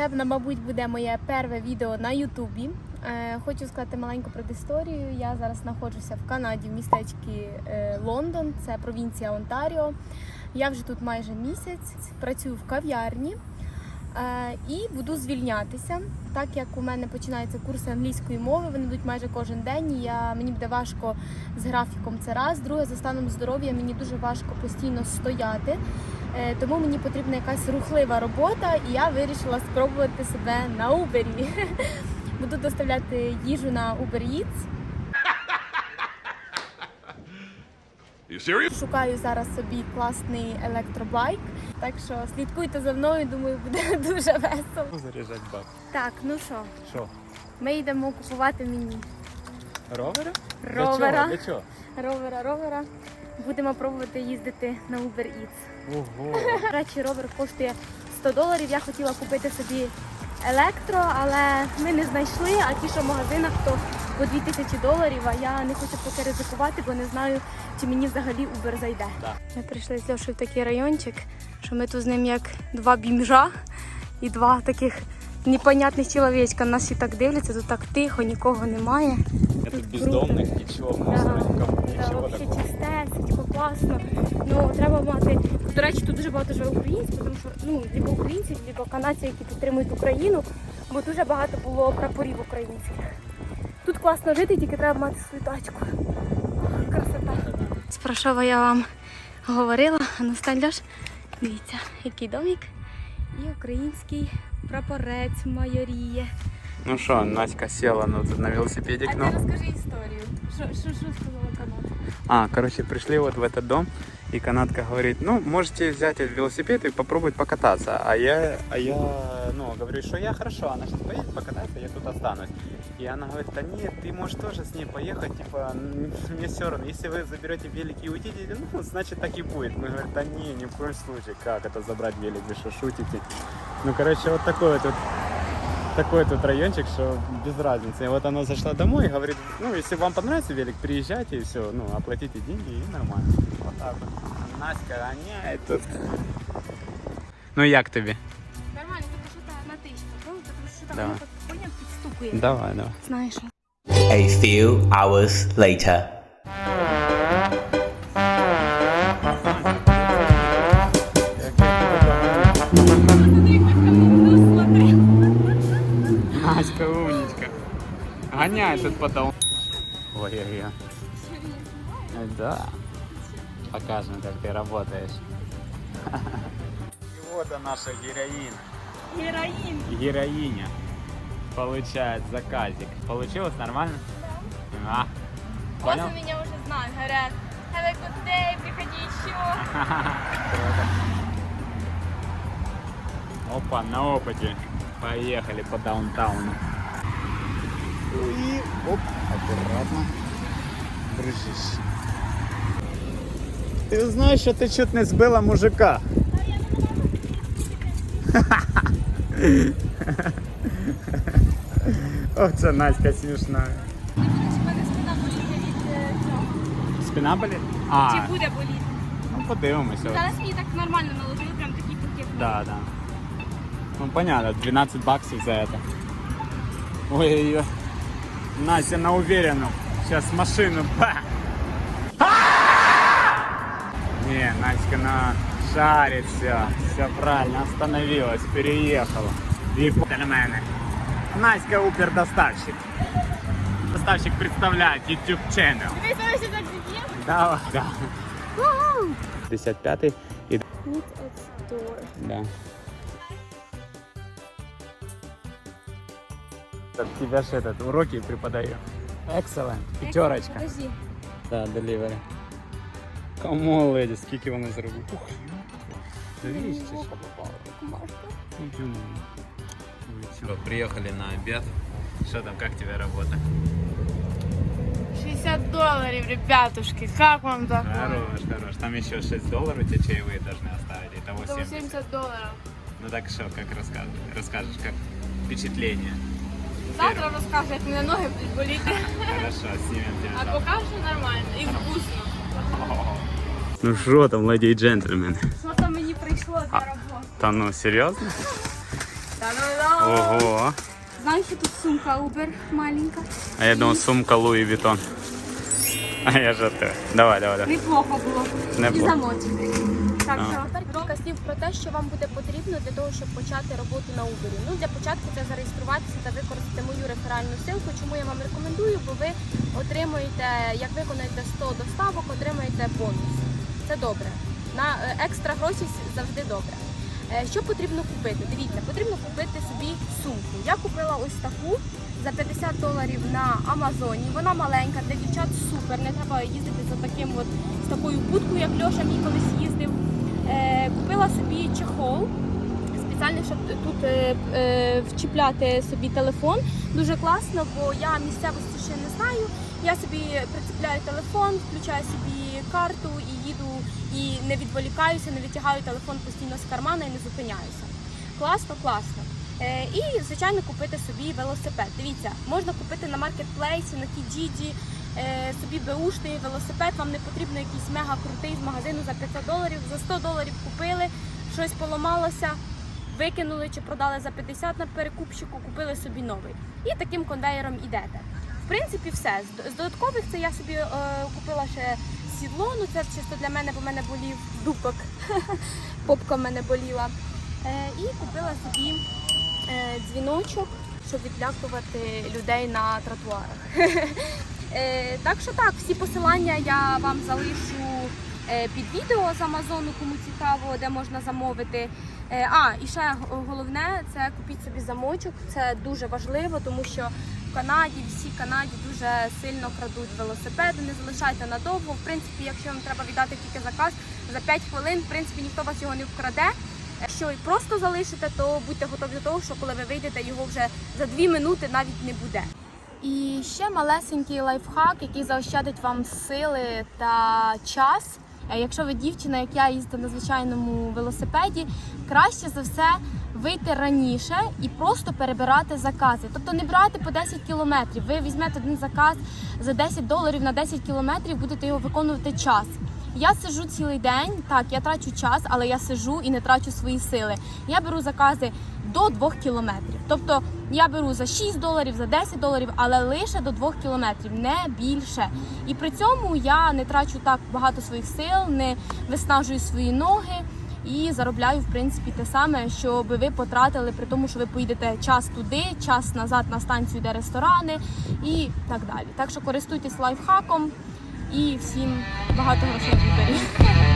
Це, мабуть, буде моє перше відео на Ютубі. Е, Хочу сказати маленьку предісторію. Я зараз знаходжуся в Канаді, в містечці е, Лондон, це провінція Онтаріо. Я вже тут майже місяць, працюю в кав'ярні е, і буду звільнятися. Так як у мене починаються курси англійської мови, вони йдуть майже кожен день. Я, мені буде важко з графіком. Це раз. Друге, за станом здоров'я мені дуже важко постійно стояти. Е, Тому мені потрібна якась рухлива робота, і я вирішила спробувати себе на Uber. Буду доставляти їжу на Uber Eats. Шукаю зараз собі класний електробайк. Так що слідкуйте за мною, думаю, буде дуже весело. Заряджать бак. Так, ну що, Що? ми йдемо купувати мені Ровера? ровера. Для чого? Ровера, ровера. Будемо пробувати їздити на Uber Eats. Ого. До речі, ровер коштує 100 доларів. Я хотіла купити собі електро, але ми не знайшли. А ті, що в магазинах, то по 2000 доларів. А я не хочу поки ризикувати, бо не знаю, чи мені взагалі Uber зайде. Да. Ми прийшли з Льошею в такий райончик, що ми тут з ним як два бімжа і два таких непонятних чоловічка. Нас всі так дивляться, тут так тихо, нікого немає. Я тут Тут бездомних, нічого, Да, взагалі чистесенько, класно. Ну треба мати. До речі, тут дуже багато живе українців, тому що ну либо українців, либо канадців, які підтримують Україну, бо дуже багато було прапорів українських. Тут класно жити, тільки треба мати свою тачку. Красота. Про що я вам говорила? А стань Льош, дивіться, який домик. І український прапорець майоріє. Ну що, Надька села ну, на велосипедик, ну. розкажи історію. Що сказала канал? А, короче, пришли вот в этот дом, и канадка говорит, ну, можете взять этот велосипед и попробовать покататься. А я, а я, ну, говорю, что я хорошо, она сейчас поедет покататься, я тут останусь. И она говорит, да нет, ты можешь тоже с ней поехать, типа, мне все равно, если вы заберете велик и уйдете, ну, значит так и будет. Мы говорим, да не, ни в коем случае, как это забрать велик, вы что, шутите? Ну, короче, вот такой вот такой тут райончик, что без разницы. И вот она зашла домой и говорит, ну, если вам понравится велик, приезжайте и все, ну, оплатите деньги и нормально. Вот так вот. Настя гоняет тут. Ну, як тобі? Нормально, тому що так на тисячу, правда? Тому що так Давай. воно так поняв, підстукує. Давай, давай. Знаєш. A few hours later. Настя Гоняй тут потом. Ой-ой-ой. Да. Покажем, как ты работаешь. И вот она наша героин. Героїн. Героиня получает заказик. Получилось нормально? А, понял? Босс меня уже знает, говорят, have a good day, приходи еще. Опа, на опыте. Поехали по даунтауну. И оп, аккуратно. Дружище. Ти знаєш, що ти чуть не збила мужика. Ох, це Настя смішна. Спина болить? А, Чи буде боліти? ну подивимося. Зараз мені так нормально наложили, прям такий пакет. Да, да. Ну понятно, 12 баксов за это. Ой-ой-ой. Настя на уверенном. Сейчас машину. Ба! Не, Настя на шарит все. Все правильно, остановилась, переехала. И мене. Настя Упер доставщик. Доставщик представляет YouTube channel. Давай, да. 55 и Meet at store. Да. Так, тебе же этот уроки преподаю. Excellent. Пятерочка. Подожди. Да, delivery. Кому, леді, скільки вони зробили? Ух, Завіщо, що попало. Приехали на обед. Что там, как тебе работа? 60 долларов, ребятушки, как вам такое? Хорош, хорош. Там еще 6 долларов тебе чаевые должны оставить. Итого 70. 170 долларов. Ну так что, как расскажешь, расскажешь, как впечатление? Завтра розкажу, як мене ноги будуть боліти. Хорошо, тебе А завтра. поки що нормально і вкусно. Ну що там, леді і джентльмени? Що там мені прийшло для роботи? Та ну серйозно? Та ну да. Ого. Знаєш, що тут сумка Uber маленька? А я думав, сумка Луї Вітон. А я жартую. Давай, давай, давай. Неплохо було. Неплохо. І замочок. Так, тепер кілька слів про те, що вам буде потрібно для того, щоб почати роботу на Uber. Ну, для початку це зареєструватися та використати мою реферальну ссылку. Чому я вам рекомендую? Бо ви отримуєте, як виконаєте 100 доставок, отримаєте бонус. Це добре. На е, екстра гроші завжди добре. Е, Що потрібно купити? Дивіться, потрібно купити собі сумку. Я купила ось таку за 50 доларів на Амазоні. Вона маленька, для дівчат супер. Не треба їздити за таким от з такою будкою, як Льоша мій колись їздив. Е, купила собі чехол. Спеціально, щоб тут е, е, вчіпляти собі телефон. Дуже класно, бо я місцевості ще не знаю. Я собі прицепляю телефон, включаю собі карту і їду, і не відволікаюся, не витягаю телефон постійно з кармана і не зупиняюся. Класно, класно. І, звичайно, купити собі велосипед. Дивіться, можна купити на маркетплейсі, на Кіджіджі, е, собі беушний велосипед, вам не потрібно якийсь мега крутий з магазину за 500 доларів. За 100 доларів купили, щось поламалося, викинули чи продали за 50 на перекупщику, купили собі новий. І таким конвеєром ідете. В принципі, все. З додаткових це я собі е, купила ще сідло, ну це чисто для мене, бо в мене болів дупок. Попка в мене боліла. Е, і купила собі е, дзвіночок, щоб відлякувати людей на тротуарах. Е, так що так, всі посилання я вам залишу е, під відео з Амазону, кому цікаво, де можна замовити. Е, а, і ще головне це купіть собі замочок. Це дуже важливо, тому що в Канаді, всі Канаді дуже сильно крадуть велосипеди, не залишайте надовго. В принципі, якщо вам треба віддати тільки заказ, за 5 хвилин, в принципі, ніхто вас його не вкраде. Якщо і просто залишите, то будьте готові до того, що коли ви вийдете, його вже за 2 минути навіть не буде. І ще малесенький лайфхак, який заощадить вам сили та час. Е, Якщо ви дівчина, як я їздите на звичайному велосипеді, краще за все вийти раніше і просто перебирати закази. Тобто не брати по 10 кілометрів. Ви візьмете один заказ за 10 доларів на 10 кілометрів, будете його виконувати час. Я сижу цілий день, так, я трачу час, але я сижу і не трачу свої сили. Я беру закази до 2 кілометрів. Тобто я беру за 6 доларів, за 10 доларів, але лише до 2 кілометрів, не більше. І при цьому я не трачу так багато своїх сил, не виснажую свої ноги і заробляю в принципі те саме, що би ви потратили при тому, що ви поїдете час туди, час назад на станцію, де ресторани і так далі. Так що користуйтесь лайфхаком і всім багато грошей в лотерії.